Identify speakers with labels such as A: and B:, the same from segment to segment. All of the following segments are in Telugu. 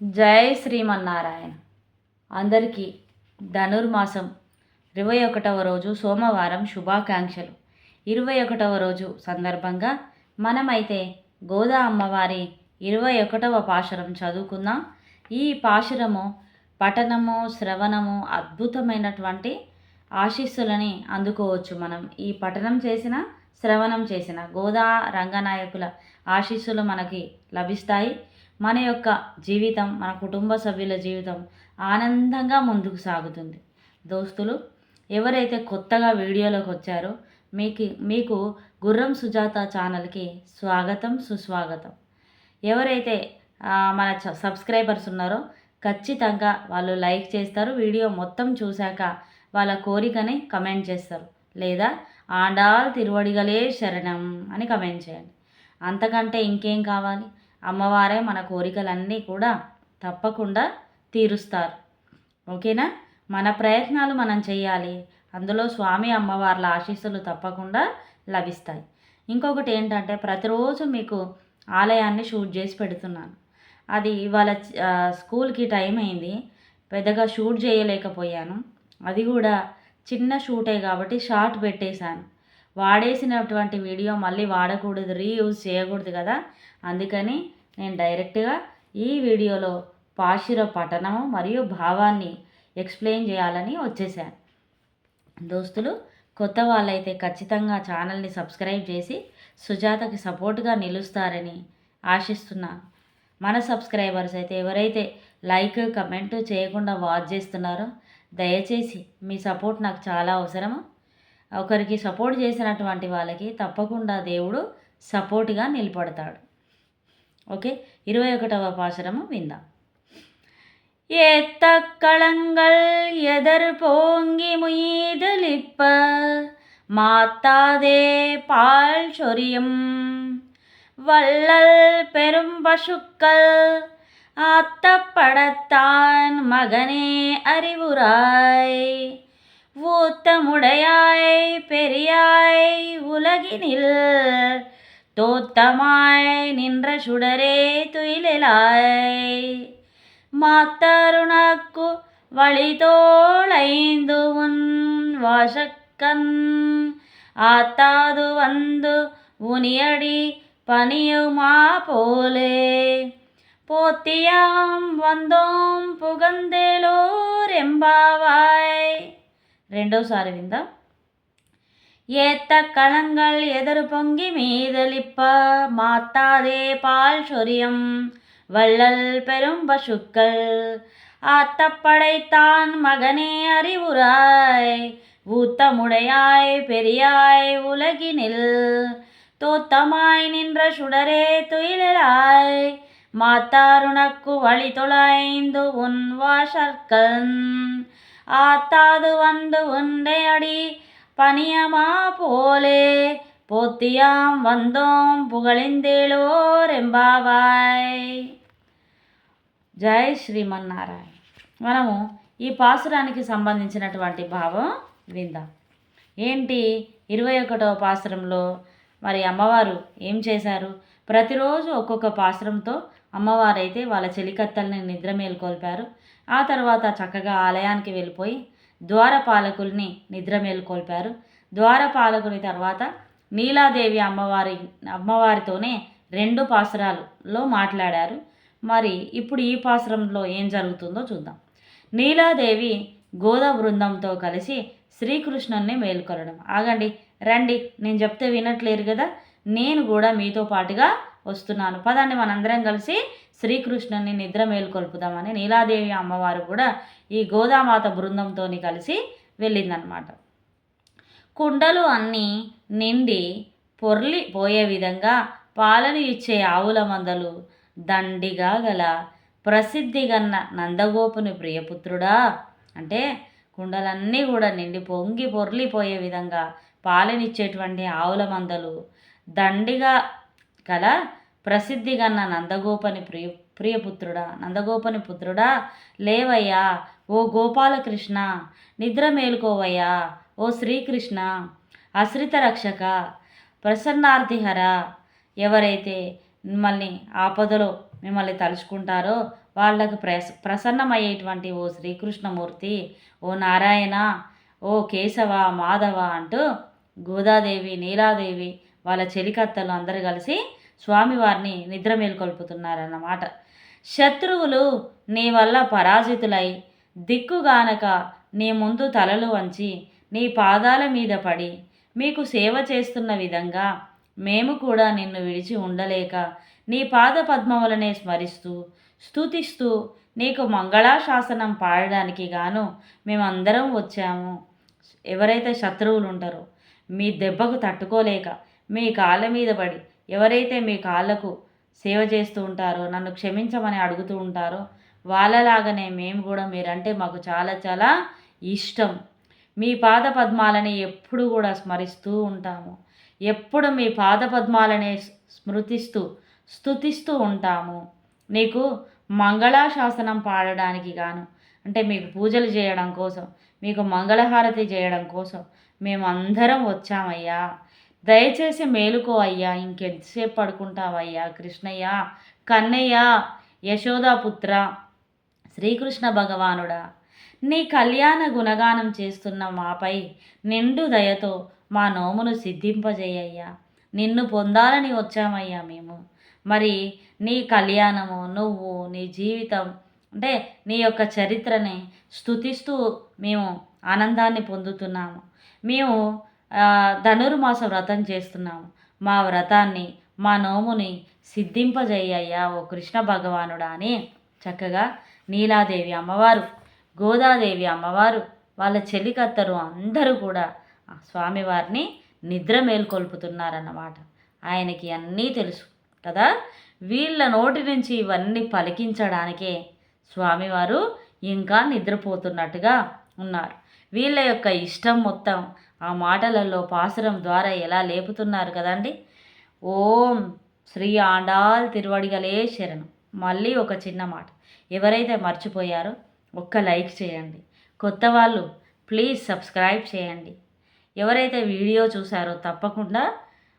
A: జై శ్రీమన్నారాయణ. అందరికీ ధనుర్మాసం ఇరవై ఒకటవ రోజు సోమవారం శుభాకాంక్షలు. ఇరవై ఒకటవ రోజు సందర్భంగా మనమైతే గోదా అమ్మవారి ఇరవై ఒకటవ పాశురం చదువుకుందాం ఈ పాశురము పఠనము శ్రవణము అద్భుతమైనటువంటి ఆశీస్సులని అందుకోవచ్చు మనం. ఈ పఠనం చేసిన శ్రవణం చేసిన గోదా రంగనాయకుల ఆశీస్సులు మనకి లభిస్తాయి. మన యొక్క జీవితం మన కుటుంబ సభ్యుల జీవితం ఆనందంగా ముందుకు సాగుతుంది. దోస్తులు ఎవరైతే కొత్తగా వీడియోలోకి వచ్చారో మీకు మీకు గుర్రం సుజాత ఛానల్కి స్వాగతం సుస్వాగతం. ఎవరైతే మన చ- సబ్స్క్రైబర్స్ ఉన్నారో ఖచ్చితంగా వాళ్ళు లైక్ చేస్తారు. వీడియో మొత్తం చూశాక వాళ్ళ కోరికని కమెంట్ చేస్తారు. లేదా ఆండాల్ తిరువడిగలే శరణం అని కమెంట్ చేయండి. అంతకంటే ఇంకేం కావాలి? అమ్మవారే మన కోరికలన్నీ కూడా తప్పకుండా తీరుస్తారు. ఓకేనా? మన ప్రయత్నాలు మనం చేయాలి. అందులో స్వామి అమ్మవార్ల ఆశీస్సులు తప్పకుండా లభిస్తాయి. ఇంకొకటి ఏంటంటే ప్రతిరోజు మీకు ఆలయాన్ని షూట్ చేసి పెడుతున్నాను. అది ఇవాళ స్కూల్కి టైం అయింది. పెద్దగా షూట్ చేయలేకపోయాను. అది కూడా చిన్న షూటే కాబట్టి షార్ట్ పెట్టేశాను. వాడేసినటువంటి వీడియో మళ్ళీ వాడకూడదు రీయూజ్ చేయకూడదు కదా? అందుకని నేను డైరెక్ట్గా ఈ వీడియోలో పాశుర పఠనము మరియు భావాన్ని ఎక్స్ప్లెయిన్ చేయాలని వచ్చేసాను. దోస్తులు కొత్త వాళ్ళైతే ఖచ్చితంగా ఛానల్ని సబ్స్క్రైబ్ చేసి సుజాతకి సపోర్ట్గా నిలుస్తారని ఆశిస్తున్నాను మన సబ్స్క్రైబర్స్ అయితే ఎవరైతే లైక్ కమెంట్ చేయకుండా వాచ్ చేస్తున్నారో దయచేసి మీ సపోర్ట్ నాకు చాలా అవసరము. ఒకరికి సపోర్ట్ చేసినటువంటి వాళ్ళకి తప్పకుండా దేవుడు సపోర్ట్గా నిలబడతాడు. ఓకే ఇరవై ఒకటవ పాశరము విందాం ஏத்த களங்கள் எதர் போங்கி முயதலிப்ப மாத்தாதே பால் சொரியும் வள்ளல் பெரும் பசுக்கள் ஆத்தப்படத்தான் மகனே அறிவுராய் ஊத்தமுடையாய் பெரியாய் உலகினில் தோத்தமாய் நின்ற சுடரே துயிலாய் மாத்தருணக்கு வழிதோளைந்து உன் வாசக்கன் ஆத்தாது வந்து உனியடி பணியுமா போலே போத்தியாம் வந்தோం పుగందెలోరెంబావాయ్ రెండోసారి విందాం ஏத்த களங்கள் எதிர் பொங்கி மீதலிப்ப மாத்தாதே பால் சொரியம் வள்ளல் பெரும் பசுக்கள். ஆத்தப்படைத்தான் மகனே அறிவுராய் ஊத்தமுடையாய் பெரியாய் உலகினில். தோத்தமாய் நின்ற சுடரே துயிலாய் மாத்தாருணக்கு வழி தொலைந்து உன் வாசற்கண். ஆத்தாது வந்து உண்டையடி பணியமா போலே పోతియాం వందోం పుగళిందేలో రెంబావాయ్ జై శ్రీమన్నారాయణ మనము ఈ పాసురానికి సంబంధించినటువంటి భావం విందాం ఏంటి ఇరవై ఒకటవ పాసురంలో మరి అమ్మవారు ఏం చేశారు ప్రతిరోజు ఒక్కొక్క పాసురంతో అమ్మవారైతే వాళ్ళ చెలికత్తల్ని నిద్ర మేల్కొల్పారు ఆ తర్వాత చక్కగా ఆలయానికి వెళ్ళిపోయి ద్వారపాలకుల్ని నిద్ర మేల్కొల్పారు ద్వారపాలకుని తర్వాత నీలాదేవి అమ్మవారి అమ్మవారితోనే రెండు పాసురాలలో మాట్లాడారు. మరి ఇప్పుడు ఈ పాసురంలో ఏం జరుగుతుందో చూద్దాం. నీలాదేవి గోద బృందంతో కలిసి శ్రీకృష్ణుని మేలుకొలడం ఆగండి రండి నేను చెప్తే వినట్లేరు కదా? నేను కూడా మీతో పాటుగా వస్తున్నాను. పదండి మనందరం కలిసి శ్రీకృష్ణుని నిద్ర మేల్కొల్పుదామని నీలాదేవి అమ్మవారు కూడా ఈ గోదామాత బృందంతో కలిసి వెళ్ళిందనమాట కుండలు అన్నీ నిండి పొర్లి పోయే విధంగా పాలను ఇచ్చే ఆవుల మందలు దండిగా గల ప్రసిద్ధిగన్న నందగోపుని ప్రియపుత్రుడా. అంటే కుండలన్నీ కూడా నిండి పొంగి పొర్లిపోయే విధంగా పాలనిచ్చేటువంటి ఆవుల మందలు దండిగా గల ప్రసిద్ధిగన్న నందగోపని ప్రియ ప్రియపుత్రుడా నందగోపని పుత్రుడా లేవయ్యా ఓ గోపాలకృష్ణ నిద్ర మేలుకోవయ్యా ఓ శ్రీకృష్ణ అశ్రిత రక్షక ప్రసన్నార్థిహర ఎవరైతే మిమ్మల్ని ఆపదలో మిమ్మల్ని తలుచుకుంటారో వాళ్ళకు ప్రస ప్రసన్నమయ్యేటువంటి ఓ శ్రీకృష్ణమూర్తి ఓ నారాయణ ఓ కేశవ మాధవ అంటూ గోదాదేవి నీలాదేవి వాళ్ళ చెలికత్తలు అందరూ కలిసి స్వామివారిని నిద్ర మేల్కొల్పుతున్నారన్నమాట శత్రువులు నీ వల్ల పరాజితులై దిక్కుగానక నీ ముందు తలలు వంచి నీ పాదాల మీద పడి మీకు సేవ చేస్తున్న విధంగా మేము కూడా నిన్ను విడిచి ఉండలేక నీ పాద పద్మములనే స్మరిస్తూ స్తుతిస్తూ నీకు మంగళాశాసనం పాడడానికి గాను మేమందరం వచ్చాము. ఎవరైతే శత్రువులు ఉంటారో మీ దెబ్బకు తట్టుకోలేక మీ కాళ్ళ మీద పడి ఎవరైతే మీ కాళ్ళకు సేవ చేస్తూ ఉంటారో నన్ను క్షమించమని అడుగుతూ ఉంటారో వాళ్ళలాగానే మేము కూడా మీరంటే మాకు చాలా చాలా ఇష్టం. మీ పాద పద్మాలని ఎప్పుడు కూడా స్మరిస్తూ ఉంటాము. ఎప్పుడు మీ పాద పద్మాలనే స్మృతిస్తూ స్థుతిస్తూ ఉంటాము. నీకు మంగళాశాసనం పాడడానికి గాను అంటే మీకు పూజలు చేయడం కోసం మీకు మంగళహారతి చేయడం కోసం మేమందరం వచ్చామయ్యా. దయచేసి మేలుకో అయ్యా ఇంకెంతసేపు పడుకుంటావయ్యా? కృష్ణయ్య కన్నయ్య యశోదాపుత్ర శ్రీకృష్ణ భగవానుడా నీ కళ్యాణ గుణగానం చేస్తున్న మాపై నిండు దయతో మా నోమును సిద్ధింపజేయ్యా నిన్ను పొందాలని వచ్చామయ్యా మేము. మరి నీ కళ్యాణము నువ్వు నీ జీవితం అంటే నీ యొక్క చరిత్రని స్థుతిస్తూ మేము ఆనందాన్ని పొందుతున్నాము. మేము ధనుర్మాస వ్రతం చేస్తున్నాము. మా వ్రతాన్ని మా నోముని సిద్ధింపజేయ్యా ఓ కృష్ణ భగవానుడా అని చక్కగా నీలాదేవి అమ్మవారు గోదాదేవి అమ్మవారు వాళ్ళ చెలికత్తరు అందరూ కూడా స్వామివారిని నిద్ర మేల్కొల్పుతున్నారన్నమాట. ఆయనకి అన్నీ తెలుసు కదా? వీళ్ళ నోటి నుంచి ఇవన్నీ పలికించడానికే స్వామివారు ఇంకా నిద్రపోతున్నట్టుగా ఉన్నారు. వీళ్ళ యొక్క ఇష్టం మొత్తం ఆ మాటలలో పాసురం ద్వారా ఎలా లేపుతున్నారు కదండి? ఓం శ్రీ ఆండాల్ తిరువడిగలే శరణం. మళ్ళీ ఒక చిన్న మాట. ఎవరైతే మర్చిపోయారో ఒక్క లైక్ చేయండి. కొత్త వాళ్ళు ప్లీజ్ సబ్స్క్రైబ్ చేయండి. ఎవరైతే వీడియో చూసారో తప్పకుండా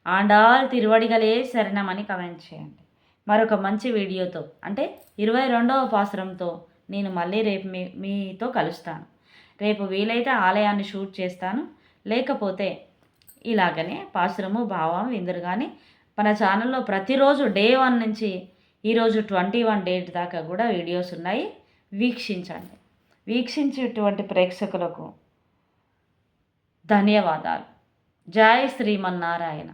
A: ఆండాల్ తిరువడిగలే శరణమని కమెంట్ చేయండి. మరొక మంచి వీడియోతో అంటే ఇరవై రెండవ పాసురంతో నేను మళ్ళీ రేపు మీ మీతో కలుస్తాను. రేపు వీలైతే ఆలయాన్ని షూట్ చేస్తాను. లేకపోతే ఇలాగనే పాసురము భావం విందురు కానీ మన ఛానల్లో ప్రతిరోజు డే వన్ నుంచి ఈరోజు ట్వంటీ వన్ డేట్ దాకా కూడా వీడియోస్ ఉన్నాయి. వీక్షించండి. వీక్షించేటువంటి ప్రేక్షకులకు ధన్యవాదాలు. జై శ్రీమన్నారాయణ.